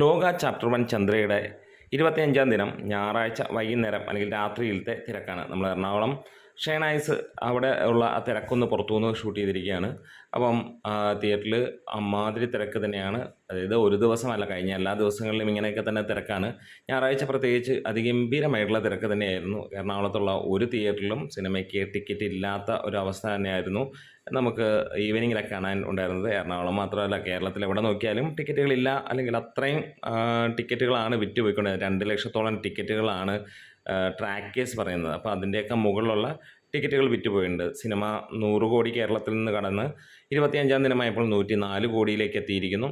ലോക chapter one ചന്ദ്രയുടെ ഇരുപത്തിയഞ്ചാം ദിനം ഞായറാഴ്ച വൈകുന്നേരം അല്ലെങ്കിൽ രാത്രിയിലത്തെ തിരക്കാണ്. നമ്മൾ എറണാകുളം ഷേണൈസ് അവിടെ ഉള്ള ആ തിരക്കൊന്ന് പുറത്തുനിന്ന് ഷൂട്ട് ചെയ്തിരിക്കുകയാണ്. അപ്പം തിയേറ്ററിൽ അമ്മാതിരി തിരക്ക് തന്നെയാണ് അതായത് ഒരു ദിവസമല്ല കഴിഞ്ഞ എല്ലാ ദിവസങ്ങളിലും ഇങ്ങനെയൊക്കെ തന്നെ തിരക്കാണ്. ഞായറാഴ്ച പ്രത്യേകിച്ച് അതിഗംഭീരമായിട്ടുള്ള തിരക്ക് തന്നെയായിരുന്നു. എറണാകുളത്തുള്ള ഒരു തിയേറ്ററിലും സിനിമയ്ക്ക് ടിക്കറ്റ് ഇല്ലാത്ത ഒരു അവസ്ഥ തന്നെയായിരുന്നു നമുക്ക് ഈവനിങ്ങിലൊക്കെ കാണാൻ ഉണ്ടായിരുന്നത്. എറണാകുളം മാത്രമല്ല കേരളത്തിൽ എവിടെ നോക്കിയാലും ടിക്കറ്റുകളില്ല. അല്ലെങ്കിൽ അത്രയും ടിക്കറ്റുകളാണ് വിറ്റുപോയിക്കൊണ്ടിരുന്നത്. രണ്ട് ലക്ഷത്തോളം ടിക്കറ്റുകളാണ് ട്രാക്കേഴ്സ് പറയുന്നത്. അപ്പോൾ അതിന്റെയൊക്കെ മുകളിലുള്ള ടിക്കറ്റുകൾ വിറ്റുപോയിട്ടുണ്ട്. സിനിമ നൂറ് കോടി കേരളത്തിൽ നിന്ന് കടന്ന് ഇരുപത്തിയഞ്ചാം ദിനമായപ്പോൾ നൂറ്റി നാല് കോടിയിലേക്ക് എത്തിയിരിക്കുന്നു.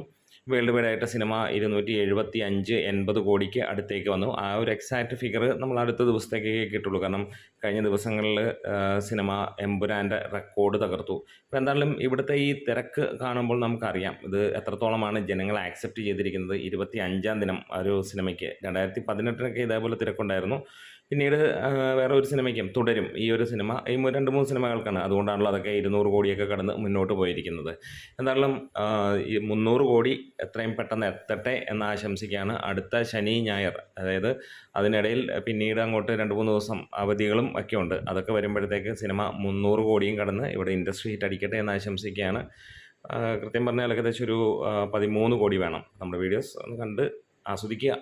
വേൾഡ് വൈഡ് ആയിട്ട് സിനിമ ഇരുന്നൂറ്റി എഴുപത്തി അഞ്ച് എൺപത് കോടിക്ക് അടുത്തേക്ക് വന്നു. ആ ഒരു എക്സാക്റ്റ് ഫിഗർ നമ്മൾ അടുത്ത ദിവസത്തേക്കേ കിട്ടുള്ളൂ കാരണം കഴിഞ്ഞ ദിവസങ്ങളിൽ സിനിമ എമ്പുരാന്റെ റെക്കോർഡ് തകർത്തു. അപ്പോൾ എന്തായാലും ഇവിടുത്തെ ഈ തിരക്ക് കാണുമ്പോൾ നമുക്കറിയാം. ഇത് എത്രത്തോളമാണ് ജനങ്ങൾ ആക്സെപ്റ്റ് ചെയ്തിരിക്കുന്നത്. ഇരുപത്തി അഞ്ചാം ദിനം ഒരു സിനിമയ്ക്ക്. രണ്ടായിരത്തി പതിനെട്ടിനൊക്കെ ഇതേപോലെ തിരക്കുണ്ടായിരുന്നു. പിന്നീട് വേറെ ഒരു സിനിമയ്ക്കും തുടരും. ഈ ഒരു സിനിമ ഈ രണ്ട് മൂന്ന് സിനിമകൾക്കാണ്. അതുകൊണ്ടാണല്ലോ അതൊക്കെ ഇരുന്നൂറ് കോടിയൊക്കെ കടന്ന് മുന്നോട്ട് പോയിരിക്കുന്നത്. എന്തായാലും ഈ മുന്നൂറ് കോടി എത്രയും പെട്ടെന്ന് എത്തട്ടെ എന്ന് ആശംസിക്കുകയാണ് അടുത്ത ശനി ഞായർ. അതായത് അതിനിടയിൽ പിന്നീട് അങ്ങോട്ട് രണ്ട് മൂന്ന് ദിവസം അവധികളും ഒക്കെ ഉണ്ട് അതൊക്കെ വരുമ്പോഴത്തേക്ക് സിനിമ മുന്നൂറ് കോടിയും കടന്ന് ഇവിടെ ഇൻഡസ്ട്രി ഹിറ്റ് അടിക്കട്ടെ എന്ന് ആശംസിക്കുകയാണ്. കൃത്യം പറഞ്ഞാൽ ഏകദേശം ഒരു പതിമൂന്ന് കോടി വേണം നമ്മുടെ വീഡിയോസ് ഒന്ന് കണ്ട് ആസ്വദിക്കുക.